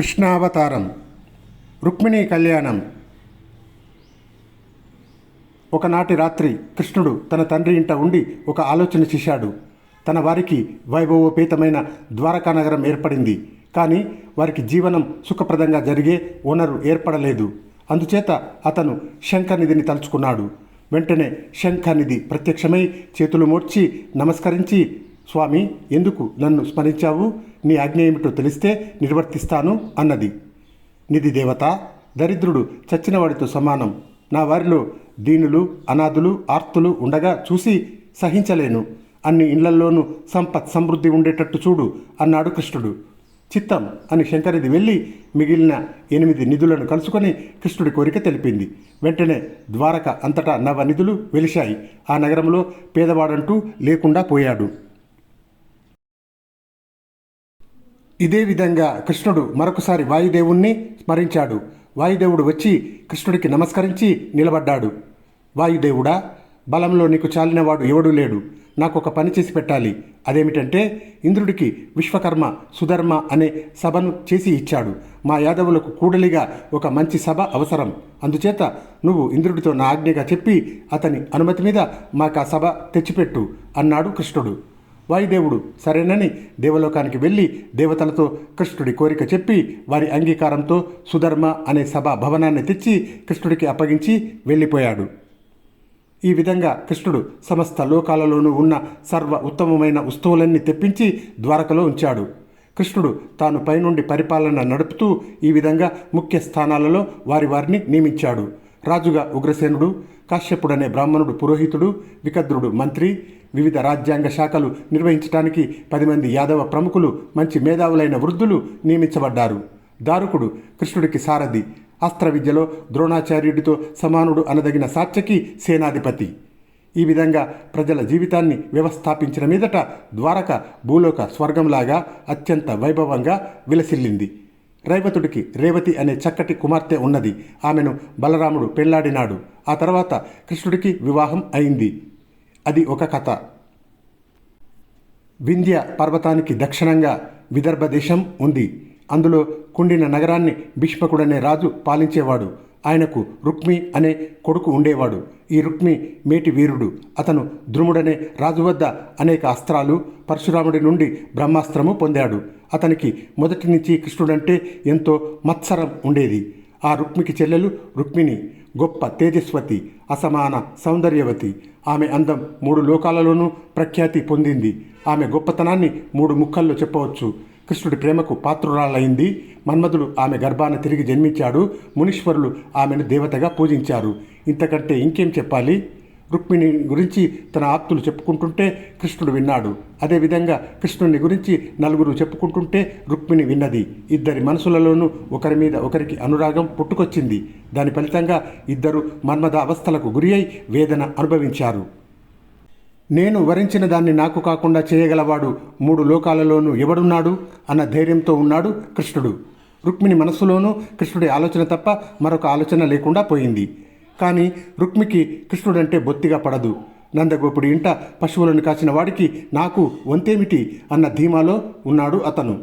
కృష్ణావతారం రుక్మిణీ కళ్యాణం. ఒకనాటి రాత్రి కృష్ణుడు తన తండ్రి ఇంట ఉండి ఒక ఆలోచన చేశాడు. తన వారికి వైభవోపేతమైన ద్వారకా నగరం ఏర్పడింది. కానీ వారికి జీవనం సుఖప్రదంగా జరిగే ఓనరు ఏర్పడలేదు. అందుచేత అతను శంఖనిధిని తలుచుకున్నాడు. వెంటనే శంఖనిధి ప్రత్యక్షమై చేతులు మోడ్చి నమస్కరించి స్వామి ఎందుకు నన్ను స్మరించావు? నీ ఆజ్ఞ ఏమిటో తెలిస్తే నిర్వర్తిస్తాను అన్నది. నిధి దేవత దరిద్రుడు చచ్చినవాడితో సమానం. నా వారిలో దీనులు అనాథులు ఆర్తులు ఉండగా చూసి సహించలేను. అన్ని ఇళ్ళల్లోనూ సంపత్ సమృద్ధి ఉండేటట్టు చూడు అన్నాడు కృష్ణుడు. చిత్తం అని శంకరిది వెళ్ళి మిగిలిన ఎనిమిది నిధులను కలుసుకొని కృష్ణుడి కోరిక తెలిపింది. వెంటనే ద్వారక అంతటా నవ నిధులు వెలిశాయి. ఆ నగరంలో పేదవాడంటూ లేకుండా పోయాడు. ఇదే విధంగా కృష్ణుడు మరొకసారి వాయుదేవుణ్ణి స్మరించాడు. వాయుదేవుడు వచ్చి కృష్ణుడికి నమస్కరించి నిలబడ్డాడు. వాయుదేవుడా బలంలో నీకు చాలినవాడు ఎవడూ లేడు. నాకు ఒక పని చేసి పెట్టాలి. అదేమిటంటే ఇంద్రుడికి విశ్వకర్మ సుధర్మ అనే సభను చేసి ఇచ్చాడు. మా యాదవులకు కూడలిగా ఒక మంచి సభ అవసరం. అందుచేత నువ్వు ఇంద్రుడితో నా ఆజ్ఞగా చెప్పి అతని అనుమతి మీద మాకు ఆ సభ తెచ్చిపెట్టు అన్నాడు కృష్ణుడు. వాయుదేవుడు సరేనని దేవలోకానికి వెళ్ళి దేవతలతో కృష్ణుడి కోరిక చెప్పి వారి అంగీకారంతో సుధర్మ అనే సభా భవనాన్ని తెచ్చి కృష్ణుడికి అప్పగించి వెళ్ళిపోయాడు. ఈ విధంగా కృష్ణుడు సమస్త లోకాలలోనూ ఉన్న సర్వ ఉత్తమమైన వస్తువులన్నీ తెప్పించి ద్వారకలో ఉంచాడు. కృష్ణుడు తాను పైనుండి పరిపాలన నడుపుతూ ఈ విధంగా ముఖ్య స్థానాలలో వారి వారిని నియమించాడు. రాజుగా ఉగ్రసేనుడు కాశ్యపుడనే బ్రాహ్మణుడు పురోహితుడు వికద్రుడు మంత్రి వివిధ రాజ్యాంగ శాఖలు నిర్వహించడానికి పది మంది యాదవ ప్రముఖులు మంచి మేధావులైన వృద్ధులు నియమించబడ్డారు. దారుకుడు కృష్ణుడికి సారథి అస్త్ర విద్యలో ద్రోణాచార్యుడితో సమానుడు అనదగిన సాత్యకి సేనాధిపతి. ఈ విధంగా ప్రజల జీవితాన్ని వ్యవస్థాపించిన మీదట ద్వారక భూలోక స్వర్గంలాగా అత్యంత వైభవంగా విలసిల్లింది. రైవతుడికి రేవతి అనే చక్కటి కుమార్తె ఉన్నది. ఆమెను బలరాముడు పెళ్ళాడినాడు. ఆ తర్వాత కృష్ణుడికి వివాహం అయింది. అది ఒక కథ. వింధ్య పర్వతానికి దక్షిణంగా విదర్భ దేశం ఉంది. అందులో కుండిన నగరాన్ని భీష్మకుడనే రాజు పాలించేవాడు. ఆయనకు రుక్మి అనే కొడుకు ఉండేవాడు. ఈ రుక్మి మేటి వీరుడు. అతను ద్రుముడనే రాజు వద్ద అనేక అస్త్రాలు పరశురాముడి నుండి బ్రహ్మాస్త్రము పొందాడు. అతనికి మొదటి నుంచి కృష్ణుడంటే ఎంతో మత్సరం ఉండేది. ఆ రుక్మికి చెల్లెలు రుక్మిణి గొప్ప తేజస్వతి అసమాన సౌందర్యవతి. ఆమె అందం మూడు లోకాలలోనూ ప్రఖ్యాతి పొందింది. ఆమె గొప్పతనాన్ని మూడు ముక్కల్లో చెప్పవచ్చు. కృష్ణుడి ప్రేమకు పాత్రురాలైంది. మన్మధుడు ఆమె గర్భాన తిరిగి జన్మించాడు. మునీశ్వరులు ఆమెను దేవతగా పూజించారు. ఇంతకంటే ఇంకేం చెప్పాలి? రుక్మిణి గురించి తన ఆప్తులు చెప్పుకుంటుంటే కృష్ణుడు విన్నాడు. అదేవిధంగా కృష్ణుని గురించి నలుగురు చెప్పుకుంటుంటే రుక్మిణి విన్నది. ఇద్దరి మనసులలోనూ ఒకరి మీద ఒకరికి అనురాగం పుట్టుకొచ్చింది. దాని ఫలితంగా ఇద్దరు మన్మద అవస్థలకు గురి అయి వేదన అనుభవించారు. నేను వరించిన దాన్ని నాకు కాకుండా చేయగలవాడు మూడు లోకాలలోనూ ఎవడున్నాడు? అన్న ధైర్యంతో ఉన్నాడు కృష్ణుడు. రుక్మిణి మనస్సులోనూ కృష్ణుడి ఆలోచన తప్ప మరొక ఆలోచన లేకుండా పోయింది. కానీ రుక్మికి కృష్ణుడంటే బొత్తిగా పడదు. నందగోపుడి ఇంట పశువులను కాచిన వాడికి నాకు వంతేమిటి అన్న ధీమాలో ఉన్నాడు అతను.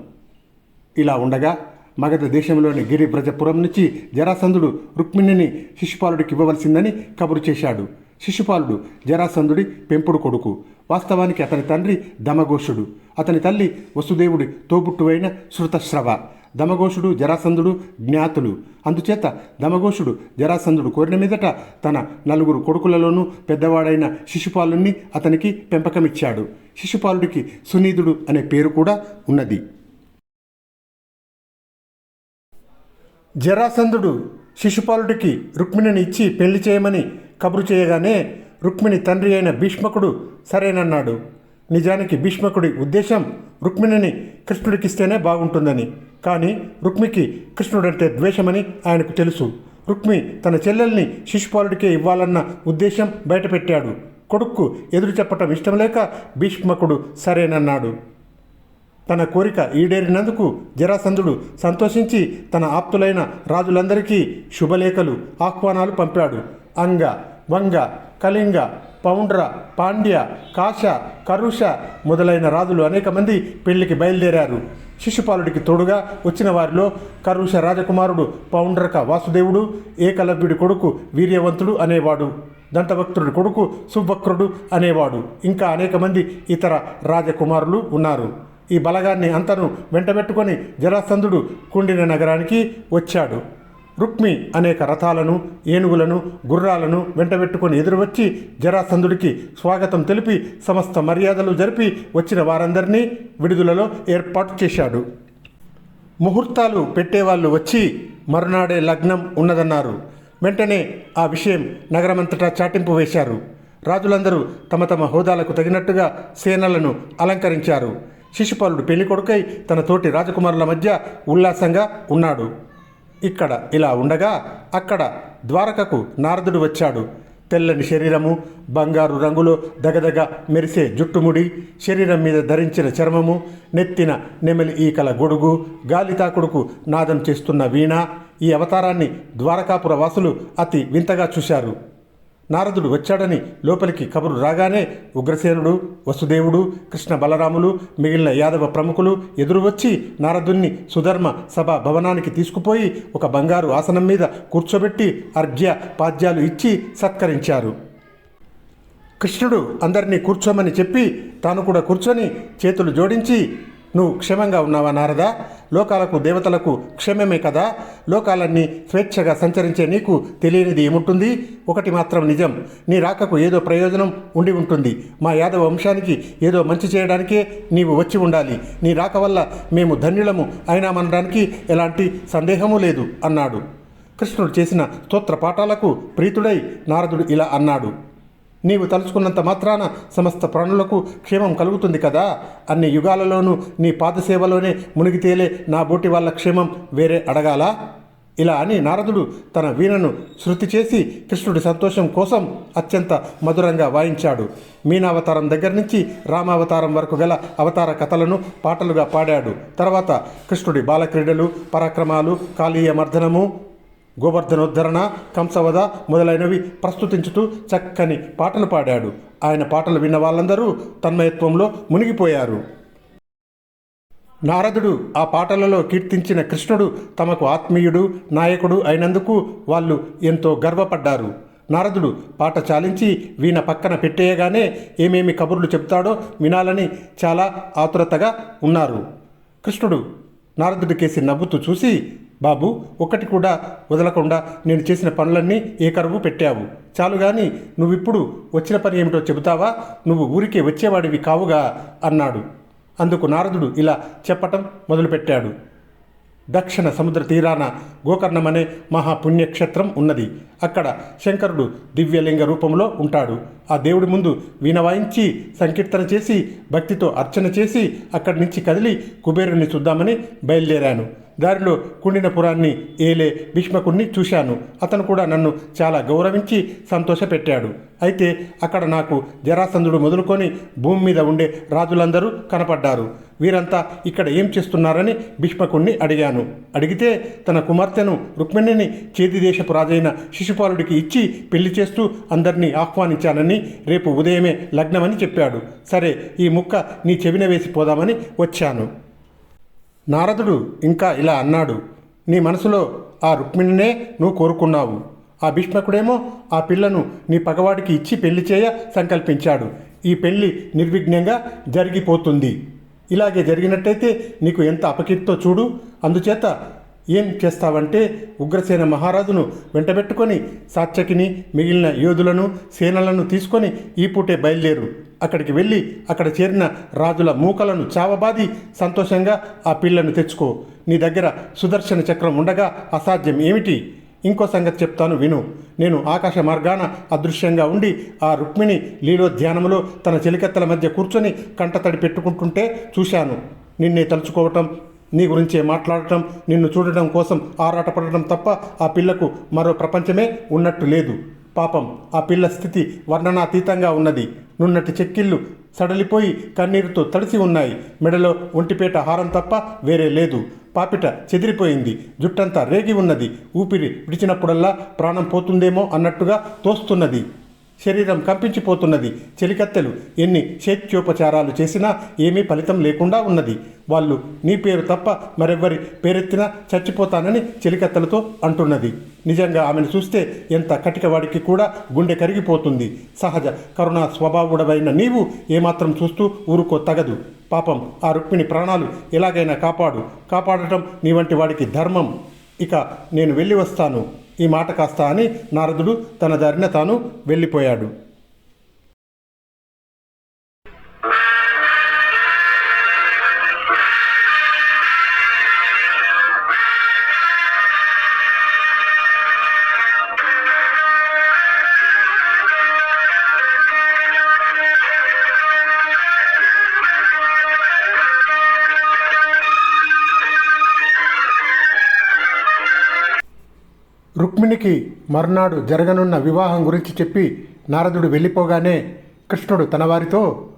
ఇలా ఉండగా మగధ దేశంలోని గిరిబ్రజపురం నుంచి జరాసంధుడు రుక్మిణిని శిశుపాలుడికి ఇవ్వవలసిందని కబురు చేశాడు. శిశుపాలుడు జరాసంధుడి పెంపుడు కొడుకు. వాస్తవానికి అతని తండ్రి దమఘోషుడు. అతని తల్లి వసుదేవుడి తోబుట్టువైన శృతశ్రవ. దమఘోషుడు జరాసంధుడు జ్ఞాతులు. అందుచేత దమఘోషుడు జరాసంధుడు కోరిన మీదట తన నలుగురు కొడుకులలోనూ పెద్దవాడైన శిశుపాలుణ్ణి అతనికి పెంపకమిచ్చాడు. శిశుపాలుడికి సునీధుడు అనే పేరు కూడా ఉన్నది. జరాసంధుడు శిశుపాలుడికి రుక్మిణిని ఇచ్చి పెళ్ళి చేయమని కబురు చేయగానే రుక్మిణి తండ్రి అయిన భీష్మకుడు సరేనన్నాడు. నిజానికి భీష్మకుడి ఉద్దేశం రుక్మిణిని కృష్ణుడికిస్తేనే బాగుంటుందని. కానీ రుక్మికి కృష్ణుడంటే ద్వేషమని ఆయనకు తెలుసు. రుక్మి తన చెల్లెల్ని శిశుపాలుడికే ఇవ్వాలన్న ఉద్దేశం బయటపెట్టాడు. కొడుక్కు ఎదురు చెప్పటం ఇష్టం లేక భీష్మకుడు సరేనన్నాడు. తన కోరిక ఈడేరినందుకు జరాసంధుడు సంతోషించి తన ఆప్తులైన రాజులందరికీ శుభలేఖలు ఆహ్వానాలు పంపాడు. అంగ వంగ కళింగ పౌండ్ర పాండ్య కాశ కరుష మొదలైన రాజులు అనేక మంది పెళ్ళికి బయలుదేరారు. శిశుపాలుడికి తోడుగా వచ్చిన వారిలో కరుష రాజకుమారుడు పౌండ్రక వాసుదేవుడు ఏకలవ్యుడి కొడుకు వీర్యవంతుడు అనేవాడు దంతభక్తుడి కొడుకు సుభక్రుడు అనేవాడు ఇంకా అనేక మంది ఇతర రాజకుమారులు ఉన్నారు. ఈ బలగాన్ని అంతను వెంటబెట్టుకొని జరాసంధుడు కుండిన నగరానికి వచ్చాడు. రుక్మి అనేక రథాలను ఏనుగులను గుర్రాలను వెంటబెట్టుకొని ఎదురువచ్చి జరాసంధుడికి స్వాగతం తెలిపి సమస్త మర్యాదలు జరిపి వచ్చిన వారందరినీ విడుదలలో ఏర్పాటు చేశాడు. ముహూర్తాలు పెట్టేవాళ్ళు వచ్చి మరునాడే లగ్నం ఉన్నదన్నారు. వెంటనే ఆ విషయం నగరమంతటా చాటింపు వేశారు. రాజులందరూ తమ తమ హోదాలకు తగినట్టుగా సేనలను అలంకరించారు. శిశుపాలుడు పెళ్ళి కొడుకై తన తోటి రాజకుమారుల మధ్య ఉల్లాసంగా ఉన్నాడు. ఇక్కడ ఇలా ఉండగా అక్కడ ద్వారకకు నారదుడు వచ్చాడు. తెల్లని శరీరము బంగారు రంగులో దగదగ మెరిసే జుట్టుముడి శరీరం మీద ధరించిన చర్మము నెత్తిన నెమలి ఈకల గొడుగు గాలితాకుడుకు నాదం చేస్తున్న వీణ ఈ అవతారాన్ని ద్వారకాపుర వాసులు అతి వింతగా చూశారు. నారదుడు వచ్చాడని లోపలికి కబురు రాగానే ఉగ్రసేనుడు వసుదేవుడు కృష్ణ బలరాములు మిగిలిన యాదవ ప్రముఖులు ఎదురు వచ్చి నారదుణ్ణి సుధర్మ సభ భవనానికి తీసుకుపోయి ఒక బంగారు ఆసనం మీద కూర్చోబెట్టి అర్ఘ్య పాద్యాలు ఇచ్చి సత్కరించారు. కృష్ణుడు అందరినీ కూర్చోమని చెప్పి తాను కూడా కూర్చొని చేతులు జోడించి నువ్వు క్షేమంగా ఉన్నావా నారదా? లోకాలకు దేవతలకు క్షేమమే కదా? లోకాలన్నీ స్వేచ్ఛగా సంచరించే నీకు తెలియనిది ఏముంటుంది? ఒకటి మాత్రం నిజం. నీ రాకకు ఏదో ప్రయోజనం ఉండి ఉంటుంది. మా యాదవ వంశానికి ఏదో మంచి చేయడానికే నీవు వచ్చి ఉండాలి. నీ రాక వల్ల మేము ధన్యులము. అయినామనడానికి ఎలాంటి సందేహము లేదు అన్నాడు. కృష్ణుడు చేసిన స్తోత్ర పాఠాలకు ప్రీతుడై నారదుడు ఇలా అన్నాడు. నీవు తలుచుకున్నంత మాత్రాన సమస్త ప్రాణులకు క్షేమం కలుగుతుంది కదా? అన్ని యుగాలలోనూ నీ పాదసేవలోనే మునిగి తేలే నా బోటి వాళ్ళ క్షేమం వేరే అడగాలా? ఇలా అని నారదుడు తన వీణను శృతి చేసి కృష్ణుడి సంతోషం కోసం అత్యంత మధురంగా వాయించాడు. మీనావతారం దగ్గర నుంచి రామావతారం వరకు గల అవతార కథలను పాటలుగా పాడాడు. తర్వాత కృష్ణుడి బాలక్రీడలు పరాక్రమాలు కాళీయ మర్దనము గోవర్ధనోద్ధరణ కంసవద మొదలైనవి ప్రస్తుతించుతూ చక్కని పాటలు పాడాడు. ఆయన పాటలు విన్న వాళ్ళందరూ తన్మయత్వంలో మునిగిపోయారు. నారదుడు ఆ పాటలలో కీర్తించిన కృష్ణుడు తమకు ఆత్మీయుడు నాయకుడు అయినందుకు వాళ్ళు ఎంతో గర్వపడ్డారు. నారదుడు పాట చాలించి వీణ పక్కన పెట్టేయగానే ఏమేమి కబుర్లు చెప్తాడో వినాలని చాలా ఆతురతగా ఉన్నారు. కృష్ణుడు నారదుడి కేసి నవ్వుతూ చూసి బాబు ఒక్కటి కూడా వదలకుండా నేను చేసిన పనులన్నీ ఏ కరువు పెట్టావు? చాలు గాని నువ్విప్పుడు వచ్చిన పని ఏమిటో చెబుతావా? నువ్వు ఊరికే వచ్చేవాడివి కావుగా అన్నాడు. అందుకు నారదుడు ఇలా చెప్పటం మొదలుపెట్టాడు. దక్షిణ సముద్ర తీరాన గోకర్ణం అనే మహాపుణ్యక్షేత్రం ఉన్నది. అక్కడ శంకరుడు దివ్యలింగ రూపంలో ఉంటాడు. ఆ దేవుడి ముందు వీణ వాయించి సంకీర్తన చేసి భక్తితో అర్చన చేసి అక్కడి నుంచి కదిలి కుబేరుని చూద్దామని బయలుదేరాను. దారిలో కుండినపురాన్ని ఏలే భీష్మకుణ్ణి చూశాను. అతను కూడా నన్ను చాలా గౌరవించి సంతోషపెట్టాడు. అయితే అక్కడ నాకు జరాసంధుడు మొదలుకొని భూమి మీద ఉండే రాజులందరూ కనపడ్డారు. వీరంతా ఇక్కడ ఏం చేస్తున్నారని భీష్మకుణ్ణి అడిగాను. అడిగితే తన కుమార్తెను రుక్మిణిని చేతి దేశపు రాజైన శిశుపాలుడికి ఇచ్చి పెళ్ళి చేస్తూ అందరినీ ఆహ్వానించానని రేపు ఉదయమే లగ్నమని చెప్పాడు. సరే ఈ ముక్క నీ చెవిన వేసి పోదామని వచ్చాను. నారదుడు ఇంకా ఇలా అన్నాడు నీ మనసులో ఆ రుక్మిణినే నువ్వు కోరుకున్నావు. ఆ భీష్మకుడేమో ఆ పిల్లను నీ పగవాడికి ఇచ్చి పెళ్ళి చేయ సంకల్పించాడు. ఈ పెళ్ళి నిర్విఘ్నంగా జరిగిపోతుంది. ఇలాగే జరిగినట్టయితే నీకు ఎంత అపకీర్తో చూడు. అందుచేత ఏం చేస్తావంటే ఉగ్రసేన మహారాజును వెంటబెట్టుకొని సాత్యకిని మిగిలిన యోధులను సేనలను తీసుకొని ఈ పూటే బయలుదేరు. అక్కడికి వెళ్ళి అక్కడ చేరిన రాజుల మూకలను చావబాది సంతోషంగా ఆ పిల్లను తెచ్చుకో. నీ దగ్గర సుదర్శన చక్రం ఉండగా అసాధ్యం ఏమిటి? ఇంకో సంగతి చెప్తాను విను. నేను ఆకాశ మార్గాన అదృశ్యంగా ఉండి ఆ రుక్మిణి లీలోధ్యానంలో తన చెలికత్తల మధ్య కూర్చొని కంటతడి పెట్టుకుంటుంటే చూశాను. నిన్నే తలుచుకోవటం నీ గురించే మాట్లాడటం నిన్ను చూడటం కోసం ఆరాటపడటం తప్ప ఆ పిల్లకు మరో ప్రపంచమే ఉన్నట్టు లేదు. పాపం ఆ పిల్ల స్థితి వర్ణనాతీతంగా ఉన్నది. నున్నటి చెక్కిళ్ళు సడలిపోయి కన్నీరుతో తడిసి ఉన్నాయి. మెడలో ఒంటిపేట హారం తప్ప వేరే లేదు. పాపిట చెదిరిపోయింది. జుట్టంతా రేగి ఉన్నది. ఊపిరి విడిచినప్పుడల్లా ప్రాణం పోతుందేమో అన్నట్టుగా తోస్తున్నది. శరీరం కంపించిపోతున్నది. చెలికత్తెలు ఎన్ని శైత్యోపచారాలు చేసినా ఏమీ ఫలితం లేకుండా ఉన్నది. వాళ్ళు నీ పేరు తప్ప మరెవ్వరి పేరెత్తినా చచ్చిపోతానని చెలికత్తెలతో అంటున్నది. నిజంగా ఆమెను చూస్తే ఎంత కటికవాడికి కూడా గుండె కరిగిపోతుంది. సహజ కరుణా స్వభావుడవైన నీవు ఏమాత్రం చూస్తూ ఊరుకో తగదు. పాపం ఆ రుక్మిణి ప్రాణాలు ఎలాగైనా కాపాడు. కాపాడటం నీ వంటి వాడికి ధర్మం. ఇక నేను వెళ్ళి వస్తాను. ఈ మాట కాస్త అని నారదుడు తన దారిన తాను వెళ్ళిపోయాడు. రుక్మిణికి మర్నాడు జరగనున్న వివాహం గురించి చెప్పి నారదుడు వెళ్ళిపోగానే కృష్ణుడు తన వారితో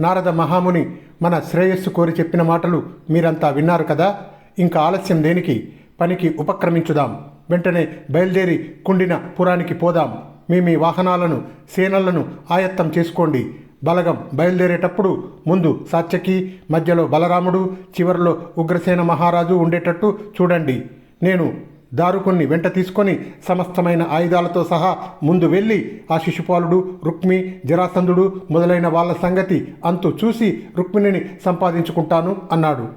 నారద మహాముని మన శ్రేయస్సు కోరి చెప్పిన మాటలు మీరంతా విన్నారు కదా? ఇంకా ఆలస్యం దేనికి? పనికి ఉపక్రమించుదాం. వెంటనే బయలుదేరి కుండిన పురానికి పోదాం. మీ మీ వాహనాలను సేనలను ఆయత్తం చేసుకోండి. బలగం బయలుదేరేటప్పుడు ముందు సాత్యకి మధ్యలో బలరాముడు చివరిలో ఉగ్రసేన మహారాజు ఉండేటట్టు చూడండి. నేను దారుకుణ్ణి వెంట తీసుకొని సమస్తమైన ఆయుధాలతో సహా ముందు వెళ్ళి ఆ శిశుపాలుడు రుక్మి జరాసంధుడు మొదలైన వాళ్ళ సంగతి అంతు చూసి రుక్మిణిని సంపాదించుకుంటాను అన్నాడు.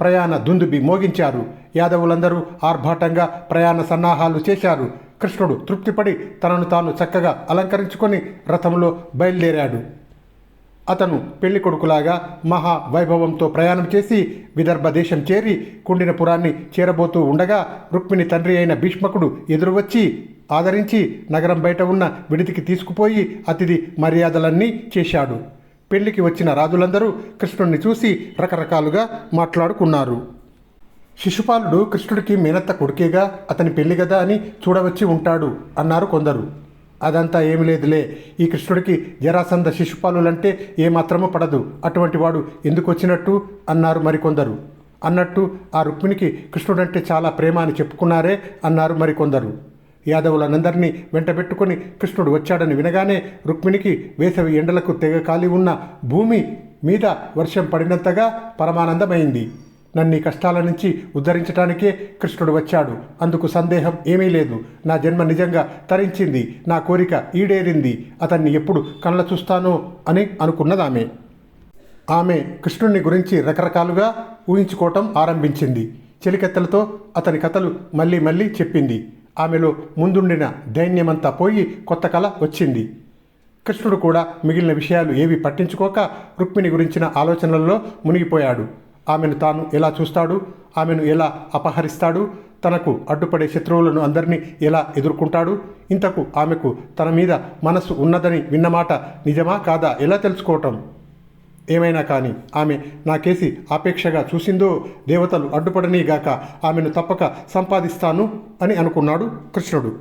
ప్రయాణ దుందుబి మోగించారు. యాదవులందరూ ఆర్భాటంగా ప్రయాణ సన్నాహాలు చేశారు. కృష్ణుడు తృప్తిపడి తనను తాను చక్కగా అలంకరించుకొని రథంలో బయలుదేరాడు. అతను పెళ్ళి కొడుకులాగా మహా వైభవంతో ప్రయాణం చేసి విదర్భ దేశం చేరి కుండినపురాన్ని చేరబోతూ ఉండగా రుక్మిణి తండ్రి అయిన భీష్మకుడు ఎదురువచ్చి ఆదరించి నగరం బయట ఉన్న విడితికి తీసుకుపోయి అతిథి మర్యాదలన్నీ చేశాడు. పెళ్ళికి వచ్చిన రాజులందరూ కృష్ణుణ్ణి చూసి రకరకాలుగా మాట్లాడుకున్నారు. శిశుపాలుడు కృష్ణుడికి మేనత్త కొడుకేగా అతని పెళ్ళి గదా అని చూడవచ్చి ఉంటాడు అన్నారు కొందరు. అదంతా ఏమి లేదులే. ఈ కృష్ణుడికి జరాసంధ శిశుపాలులంటే ఏమాత్రమూ పడదు. అటువంటి వాడు ఎందుకు వచ్చినట్టు? అన్నారు మరికొందరు. అన్నట్టు ఆ రుక్మిణికి కృష్ణుడంటే చాలా ప్రేమ అని చెప్పుకున్నారే అన్నారు మరికొందరు. యాదవులనందరినీ వెంటబెట్టుకుని కృష్ణుడు వచ్చాడని వినగానే రుక్మిణికి వేసవి ఎండలకు తెగ కాలి ఉన్న భూమి మీద వర్షం పడినంతగా పరమానందమైంది. నన్ను కష్టాల నుంచి ఉద్ధరించడానికే కృష్ణుడు వచ్చాడు. అందుకు సందేహం ఏమీ లేదు. నా జన్మ నిజంగా తరించింది. నా కోరిక ఈడేరింది. అతన్ని ఎప్పుడు కళ్ళ చూస్తానో అని అనుకున్నదామె. ఆమె కృష్ణుడిని గురించి రకరకాలుగా ఊహించుకోవటం ఆరంభించింది. చెలికత్తెలతో అతని కథలు మళ్ళీ మళ్ళీ చెప్పింది. ఆమెలో ముందుండిన దైన్యమంతా పోయి కొత్త కళ వచ్చింది. కృష్ణుడు కూడా మిగిలిన విషయాలు ఏవి పట్టించుకోక రుక్మిణి గురించిన ఆలోచనలలో మునిగిపోయాడు. ఆమెను తాను ఎలా చూస్తాడు? ఆమెను ఎలా అపహరిస్తాడు? తనకు అడ్డుపడే శత్రువులను అందరినీ ఎలా ఎదుర్కొంటాడు? ఇంతకు ఆమెకు తన మీద మనసు ఉన్నదని విన్నమాట నిజమా కాదా? ఎలా తెలుసుకోవటం? ఏమైనా కానీ ఆమె నా కేసి ఆపేక్షగా చూసిందో దేవతలు అడ్డుపడనీగాక ఆమెను తప్పక సంపాదిస్తాను అని అనుకున్నాడు కృష్ణుడు.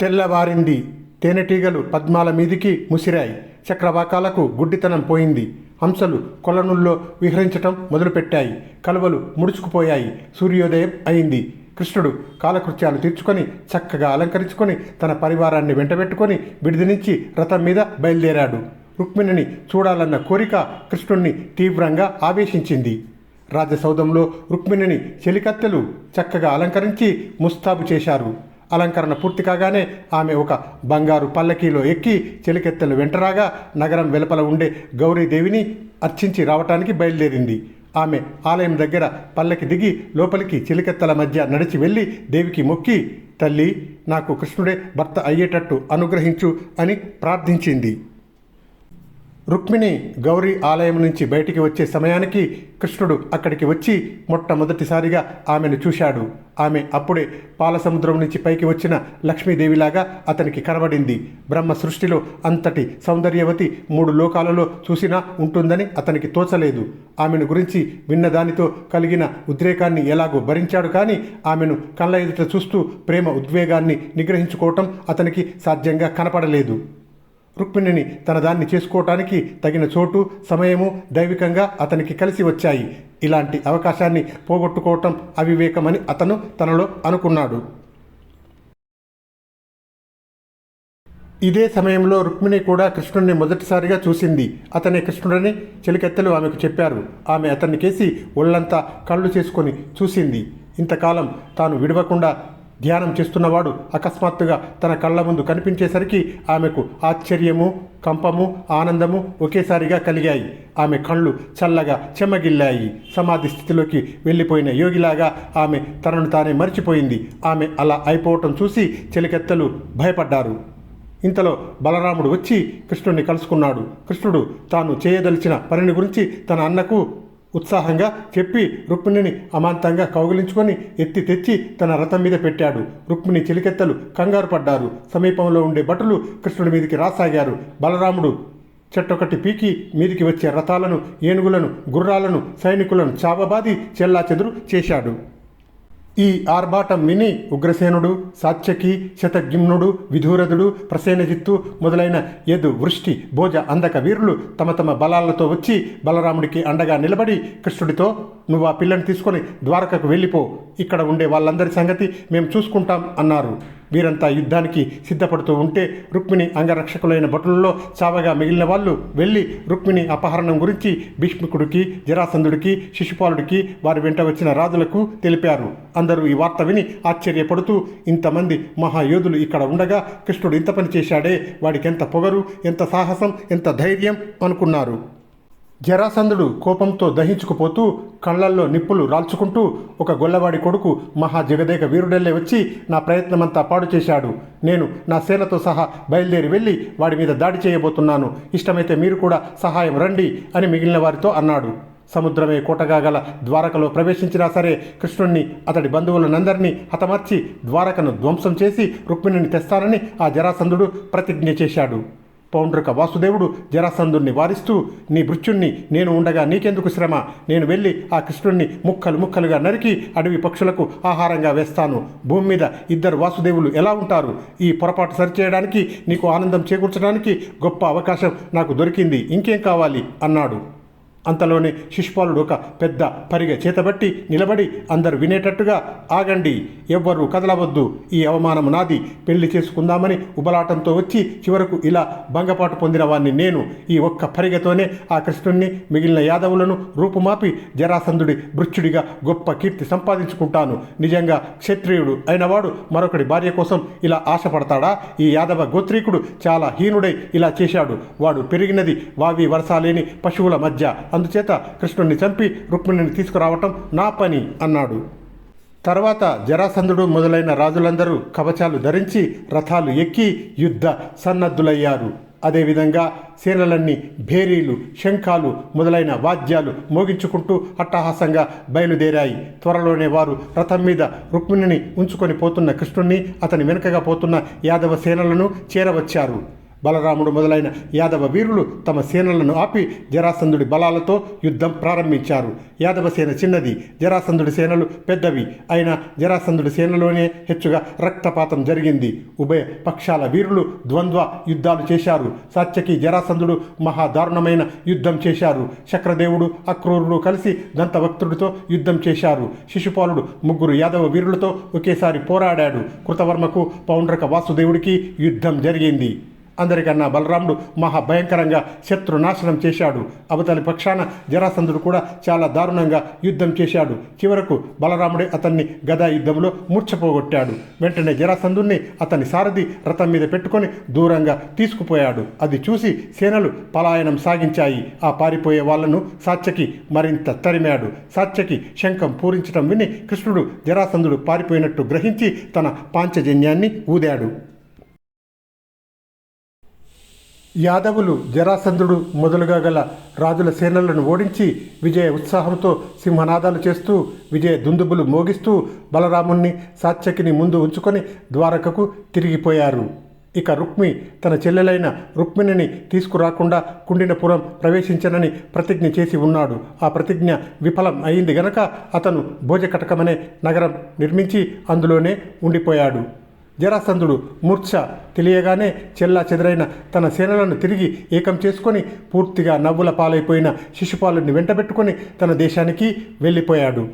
తెల్లవారింది తేనెటీగలు పద్మాల మీదికి ముసిరాయి. చక్రవాకాలకు గుడ్డితనం పోయింది. హంసలు కొలనుల్లో విహరించటం మొదలుపెట్టాయి. కలువలు ముడుచుకుపోయాయి. సూర్యోదయం అయింది. కృష్ణుడు కాలకృత్యాలు తీర్చుకొని చక్కగా అలంకరించుకొని తన పరివారాన్ని వెంటబెట్టుకొని విడిది నుంచి రథం మీద బయలుదేరాడు. రుక్మిణిని చూడాలన్న కోరిక కృష్ణుణ్ణి తీవ్రంగా ఆవేశించింది. రాజసౌధంలో రుక్మిణిని చెలికత్తెలు చక్కగా అలంకరించి ముస్తాబు చేశారు. అలంకరణ పూర్తి కాగానే ఆమె ఒక బంగారు పల్లకీలో ఎక్కి చెలికెత్తెలు వెంటరాగా నగరం వెలుపల ఉండే గౌరీదేవిని అర్చించి రావటానికి బయలుదేరింది. ఆమె ఆలయం దగ్గర పల్లకి దిగి లోపలికి చిలికెత్తల మధ్య నడిచి వెళ్ళి దేవికి మొక్కి తల్లి నాకు కృష్ణుడే భర్త అయ్యేటట్టు అనుగ్రహించు అని ప్రార్థించింది. రుక్మిణి గౌరీ ఆలయం నుంచి బయటికి వచ్చే సమయానికి కృష్ణుడు అక్కడికి వచ్చి మొట్టమొదటిసారిగా ఆమెను చూశాడు. ఆమె అప్పుడే పాలసముద్రం నుంచి పైకి వచ్చిన లక్ష్మీదేవిలాగా అతనికి కనబడింది. బ్రహ్మ సృష్టిలో అంతటి సౌందర్యవతి మూడు లోకాలలో చూసినా ఉంటుందని అతనికి తోచలేదు. ఆమెను గురించి విన్నదానితో కలిగిన ఉద్రేకాన్ని ఎలాగో భరించాడు కానీ ఆమెను కళ్ళ ఎదుట చూస్తూ ప్రేమ ఉద్వేగాన్ని నిగ్రహించుకోవటం అతనికి సాధ్యంగా కనపడలేదు. రుక్మిణిని తన దాన్ని చేసుకోవటానికి తగిన చోటు సమయము దైవికంగా అతనికి కలిసి వచ్చాయి. ఇలాంటి అవకాశాన్ని పోగొట్టుకోవటం అవివేకమని అతను తనలో అనుకున్నాడు. ఇదే సమయంలో రుక్మిణి కూడా కృష్ణుడిని మొదటిసారిగా చూసింది. అతనే కృష్ణుడని చెలికెత్తలు ఆమెకు చెప్పారు. ఆమె అతన్ని కేసి ఒళ్ళంతా కళ్ళు చేసుకొని చూసింది. ఇంతకాలం తాను విడవకుండా ధ్యానం చేస్తున్నవాడు అకస్మాత్తుగా తన కళ్ళ ముందు కనిపించేసరికి ఆమెకు ఆశ్చర్యము కంపము ఆనందము ఒకేసారిగా కలిగాయి. ఆమె కళ్ళు చల్లగా చెమ్మగిల్లాయి సమాధి స్థితిలోకి వెళ్ళిపోయిన యోగిలాగా ఆమె తనను తానే మర్చిపోయింది. ఆమె అలా అయిపోవటం చూసి చెలికెత్తలు భయపడ్డారు. ఇంతలో బలరాముడు వచ్చి కృష్ణుడిని కలుసుకున్నాడు. కృష్ణుడు తాను చేయదలిచిన పనిని గురించి తన అన్నకు ఉత్సాహంగా చెప్పి రుక్మిణిని అమాంతంగా కౌగిలించుకొని ఎత్తి తెచ్చి తన రథం మీద పెట్టాడు. రుక్మిణి చిలికెత్తలు కంగారు పడ్డారు. సమీపంలో ఉండే భటులు కృష్ణుడి మీదికి రాసాగారు. బలరాముడు చెట్టొకటి పీకి మీదికి వచ్చే రథాలను ఏనుగులను గుర్రాలను సైనికులను చావబాది చెల్లా చెదురు చేశాడు. ఈ ఆర్భాటం విని ఉగ్రసేనుడు సాత్యకి శతగిమ్నుడు విధూరథుడు ప్రసేనజిత్తు మొదలైన యదు వృష్టి భోజ అందక వీరులు తమ తమ బలాలతో వచ్చి బలరాముడికి అండగా నిలబడి కృష్ణుడితో నువ్వు ఆ పిల్లని తీసుకొని ద్వారకకు వెళ్ళిపో. ఇక్కడ ఉండే వాళ్ళందరి సంగతి మేము చూసుకుంటాం అన్నారు. వీరంతా యుద్ధానికి సిద్ధపడుతూ ఉంటే రుక్మిణి అంగరక్షకులైన భటులలో చావగా మిగిలిన వాళ్ళు వెళ్ళి రుక్మిణి అపహరణం గురించి భీష్మికుడికి జరాసంధుడికి శిశుపాలుడికి వారి వెంట వచ్చిన రాజులకు తెలిపారు. అందరూ ఈ వార్త విని ఆశ్చర్యపడుతూ ఇంతమంది మహాయోధులు ఇక్కడ ఉండగా కృష్ణుడు ఇంత పని చేశాడే వాడికి ఎంత పొగరు ఎంత సాహసం ఎంత ధైర్యం అనుకున్నారు. జరాసంధుడు కోపంతో దహించుకుపోతూ కళ్ళల్లో నిప్పులు రాల్చుకుంటూ ఒక గొల్లవాడి కొడుకు మహా జగదేక వీరుడెల్లే వచ్చి నా ప్రయత్నమంతా పాడు చేశాడు. నేను నా సేనతో సహా బయలుదేరి వెళ్ళి వాడి మీద దాడి చేయబోతున్నాను. ఇష్టమైతే మీరు కూడా సహాయం రండి అని మిగిలిన వారితో అన్నాడు. సముద్రమే కోటగా గల ద్వారకలో ప్రవేశించినా సరే కృష్ణుణ్ణి అతడి బంధువులనందరినీ హతమార్చి ద్వారకను ధ్వంసం చేసి రుక్మిణిని తెస్తానని ఆ జరాసంధుడు ప్రతిజ్ఞ చేశాడు. పౌండ్రక వాసుదేవుడు జరాసంధుణ్ణి వారిస్తూ నీ భృత్యుణ్ణి నేను ఉండగా నీకెందుకు శ్రమ? నేను వెళ్ళి ఆ కృష్ణుణ్ణి ముక్కలు ముక్కలుగా నరికి అడవి పక్షులకు ఆహారంగా వేస్తాను. భూమి మీద ఇద్దరు వాసుదేవులు ఎలా ఉంటారు? ఈ పొరపాటు సరిచేయడానికి నీకు ఆనందం చేకూర్చడానికి గొప్ప అవకాశం నాకు దొరికింది. ఇంకేం కావాలి? అన్నాడు. అంతలోనే శిశుపాలుడు ఒక పెద్ద పరిగ చేతబట్టి నిలబడి అందరు వినేటట్టుగా ఆగండి ఎవ్వరూ కదలవద్దు ఈ అవమానం నాది పెళ్ళి చేసుకుందామని ఉబలాటంతో వచ్చి చివరకు ఇలా భంగపాటు పొందిన వాణ్ణి నేను ఈ ఒక్క పరిగతోనే ఆ కృష్ణుణ్ణి మిగిలిన యాదవులను రూపుమాపి జరాసంధుడి భృత్యుడిగా గొప్ప కీర్తి సంపాదించుకుంటాను. నిజంగా క్షత్రియుడు అయినవాడు మరొకడి భార్య కోసం ఇలా ఆశపడతాడా? ఈ యాదవ గోత్రీకుడు చాలా హీనుడై ఇలా చేశాడు. వాడు పెరిగినది వావి వరసాలేని పశువుల మధ్య అందుచేత కృష్ణుణ్ణి చంపి రుక్మిణిని తీసుకురావటం నా పని అన్నాడు. తర్వాత జరాసంధుడు మొదలైన రాజులందరూ కవచాలు ధరించి రథాలు ఎక్కి యుద్ధ సన్నద్ధులయ్యారు. అదేవిధంగా సేనలన్నీ భేరీలు శంఖాలు మొదలైన వాద్యాలు మోగించుకుంటూ అట్టహాసంగా బయలుదేరాయి. త్వరలోనే వారు రథం మీద రుక్మిణిని ఉంచుకొని పోతున్న కృష్ణుణ్ణి అతని వెనుకగా పోతున్న యాదవ సేనలను చేరవచ్చారు. బలరాముడు మొదలైన యాదవ వీరులు తమ సేనలను ఆపి జరాసంధుడి బలాలతో యుద్ధం ప్రారంభించారు. యాదవ సేన చిన్నది జరాసంధుడి సేనలు పెద్దవి. అయినా జరాసంధుడి సేనలోనే హెచ్చుగా రక్తపాతం జరిగింది. ఉభయ పక్షాల వీరులు ద్వంద్వ యుద్ధాలు చేశారు. సాత్యకి జరాసంధుడు మహాదారుణమైన యుద్ధం చేశారు. శక్రదేవుడు అక్రూరుడు కలిసి దంతవక్తుడితో యుద్ధం చేశారు. శిశుపాలుడు ముగ్గురు యాదవ వీరులతో ఒకేసారి పోరాడాడు. కృతవర్మకు పౌండ్రక వాసుదేవుడికి యుద్ధం జరిగింది. అందరికన్నా బలరాముడు మహాభయంకరంగా శత్రు నాశనం చేశాడు. అవతలి పక్షాన జరాసంధుడు కూడా చాలా దారుణంగా యుద్ధం చేశాడు. చివరకు బలరాముడే అతన్ని గదా యుద్ధంలో మూర్చపోగొట్టాడు వెంటనే జరాసంధుణ్ణి అతని సారథి రథం మీద పెట్టుకొని దూరంగా తీసుకుపోయాడు. అది చూసి సేనలు పలాయనం సాగించాయి. ఆ పారిపోయే వాళ్ళను సాత్యకి మరింత తరిమాడు. సాత్యకి శంఖం పూరించటం విని కృష్ణుడు జరాసంధుడు పారిపోయినట్టు గ్రహించి తన పాంచజన్యాన్ని ఊదాడు. యాదవులు జరాసంధుడు మొదలుగా గల రాజుల సేనలను ఓడించి విజయ ఉత్సాహంతో సింహనాదాలు చేస్తూ విజయ దుందుబులు మోగిస్తూ బలరాముణ్ణి సాత్యకిని ముందు ఉంచుకొని ద్వారకకు తిరిగిపోయారు. ఇక రుక్మి తన చెల్లెలైన రుక్మిణిని తీసుకురాకుండా కుండినపురం ప్రవేశించనని ప్రతిజ్ఞ చేసి ఉన్నాడు. ఆ ప్రతిజ్ఞ విఫలం అయింది గనక అతను భోజకటకమనే నగరం నిర్మించి అందులోనే ఉండిపోయాడు. జరాసంధుడు మూర్ఛ తెలియగానే చెల్లా చెదరైన తన సేనలను తిరిగి ఏకం చేసుకొని పూర్తిగా నవ్వుల పాలైపోయిన శిశుపాలుని వెంటబెట్టుకొని తన దేశానికి వెళ్ళిపోయాడు.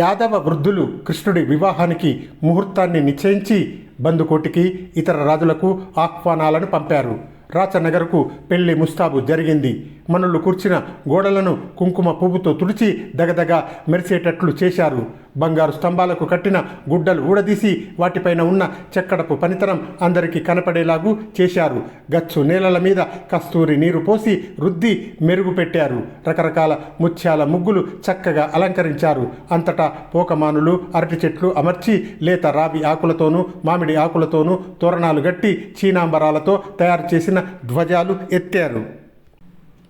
యాదవ వృద్ధులు కృష్ణుడి వివాహానికి ముహూర్తాన్ని నిశ్చయించి బందుకోటికి ఇతర రాజులకు ఆహ్వానాలను పంపారు. రాచనగరకు పెళ్ళి ముస్తాబు జరిగింది. మనులు కూర్చిన గోడలను కుంకుమ పువ్వుతో తుడిచి దగదగ మెరిసేటట్లు చేశారు. బంగారు స్తంభాలకు కట్టిన గుడ్డలు ఊడదీసి వాటిపైన ఉన్న చెక్కడపు పనితనం అందరికీ కనపడేలాగు చేశారు. గచ్చు నేలల మీద కస్తూరి నీరు పోసి రుద్ది మెరుగు పెట్టారు రకరకాల ముత్యాల ముగ్గులు చక్కగా అలంకరించారు. అంతటా పోకమానులు అరటి చెట్లు అమర్చి లేత రావి ఆకులతోనూ మామిడి ఆకులతోనూ తోరణాలు గట్టి చీనాంబరాలతో తయారు చేసిన ధ్వజాలు ఎత్తారు.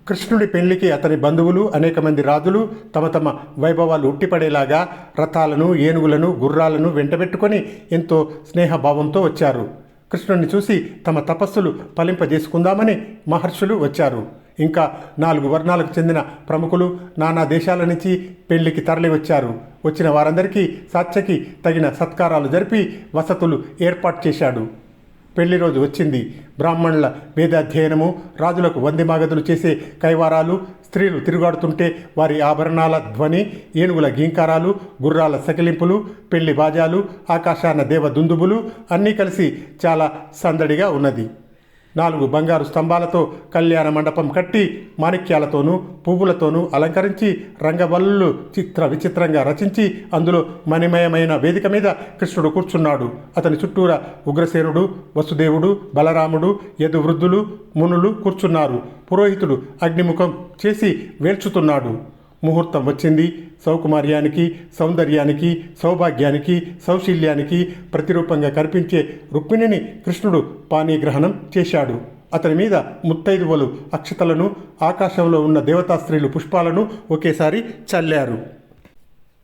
కృష్ణుడి పెళ్ళికి అతని బంధువులు అనేక మంది రాజులు తమ తమ వైభవాలు ఉట్టిపడేలాగా రథాలను ఏనుగులను గుర్రాలను వెంటబెట్టుకొని ఎంతో స్నేహభావంతో వచ్చారు. కృష్ణుడిని చూసి తమ తపస్సులు ఫలింపజేసుకుందామని మహర్షులు వచ్చారు. ఇంకా నాలుగు వర్ణాలకు చెందిన ప్రముఖులు నానా దేశాల నుంచి పెళ్ళికి తరలి వచ్చారు. వచ్చిన వారందరికీ సాత్యకి తగిన సత్కారాలు జరిపి వసతులు ఏర్పాటు చేశాడు. పెళ్ళి రోజు వచ్చింది. బ్రాహ్మణుల వేదాధ్యయనము రాజులకు వందిమాగదులు చేసే కైవారాలు స్త్రీలు తిరుగాడుతుంటే వారి ఆభరణాల ధ్వని ఏనుగుల గీంకారాలు గుర్రాల సకిలింపులు పెళ్ళి బాజాలు ఆకాశాన దేవ దుందుబులు అన్నీ కలిసి చాలా సందడిగా ఉన్నది. నాలుగు బంగారు స్తంభాలతో కళ్యాణ మండపం కట్టి మాణిక్యాలతోనూ పువ్వులతోనూ అలంకరించి రంగవల్లులు చిత్ర విచిత్రంగా రచించి అందులో మణిమయమైన వేదిక మీద కృష్ణుడు కూర్చున్నాడు. అతని చుట్టూరా ఉగ్రసేనుడు వసుదేవుడు బలరాముడు యదువృద్ధులు మునులు కూర్చున్నారు. పురోహితుడు అగ్నిముఖం చేసి వేల్చుతున్నాడు. ముహూర్తం వచ్చింది. సౌకుమార్యానికి సౌందర్యానికి సౌభాగ్యానికి సౌశీల్యానికి ప్రతిరూపంగా కనిపించే రుక్మిణిని కృష్ణుడు పానీగ్రహణం చేశాడు. అతని మీద ముత్తైదువలు అక్షతలను ఆకాశంలో ఉన్న దేవతాస్త్రీలు పుష్పాలను ఒకేసారి చల్లారు.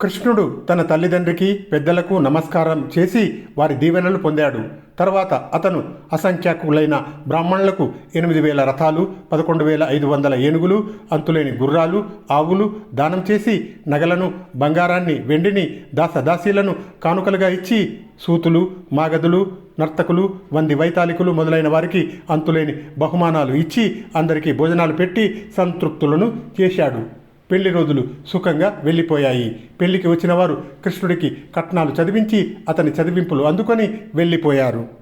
కృష్ణుడు తన తల్లిదండ్రికి పెద్దలకు నమస్కారం చేసి వారి దీవెనలు పొందాడు. తర్వాత అతను అసంఖ్యాకులైన బ్రాహ్మణులకు ఎనిమిది వేల రథాలు పదకొండు వేల ఐదు వందల ఏనుగులు అంతులేని గుర్రాలు ఆవులు దానం చేసి నగలను బంగారాన్ని వెండిని దాసదాసీలను కానుకలుగా ఇచ్చి సూతులు మాగదులు నర్తకులు వంది వైతాళికులు మొదలైన వారికి అంతులేని బహుమానాలు ఇచ్చి అందరికీ భోజనాలు పెట్టి సంతృప్తులను చేశాడు. పెళ్ళి రోజులు సుఖంగా వెళ్ళిపోయాయి. పెళ్ళికి వచ్చిన వారు కృష్ణుడికి కట్నాలు చదివించి అతని చదివింపులు అందుకొని వెళ్ళిపోయారు.